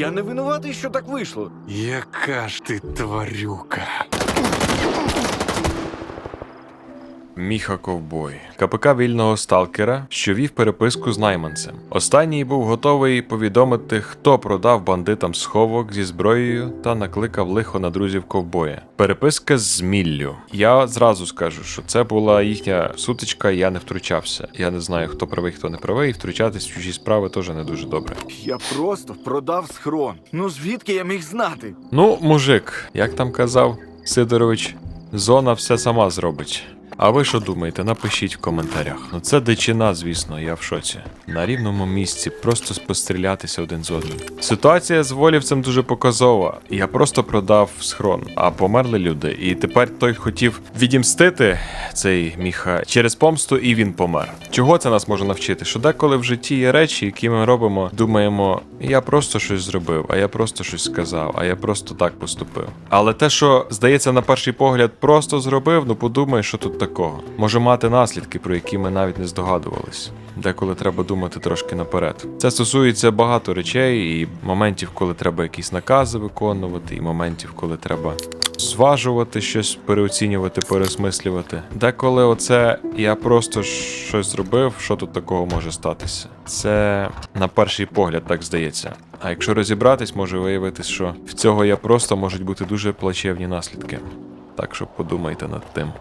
Я не винуватий, що так вийшло. Яка ж ти тварюка. Міха Ковбой, КПК вільного сталкера, що вів переписку з найманцем. Останній був готовий повідомити, хто продав бандитам сховок зі зброєю та накликав лихо на друзів ковбоя. Переписка з Міллю. Я зразу скажу, що це була їхня сутичка, я не втручався. Я не знаю, хто правий, хто не правий, і втручатись в чужі справи теж не дуже добре. Я просто продав схрон. Ну звідки я міг знати? Ну, мужик, як там казав Сидорович, зона все сама зробить. А ви що думаєте? Напишіть в коментарях. Ну це дичина, звісно, я в шоці. На рівному місці просто спострілятися один з одним. Ситуація з волівцем дуже показова. Я просто продав схрон, а померли люди. І тепер той хотів відімстити цей міха через помсту, і він помер. Чого це нас може навчити? Що деколи в житті є речі, які ми робимо, думаємо, я просто щось зробив, а я просто щось сказав, а я просто так поступив. Але те, що здається на перший погляд, просто зробив, ну подумай, що тут такого. Може мати наслідки, про які ми навіть не здогадувались. Деколи треба думати трошки наперед. Це стосується багато речей, і моментів, коли треба якісь накази виконувати, і моментів, коли треба зважувати щось, переоцінювати, переосмислювати. Деколи оце я просто щось зробив, що тут такого може статися. Це на перший погляд так здається. А якщо розібратись, може виявитись, що в цього я просто можуть бути дуже плачевні наслідки. Так що подумайте над тим.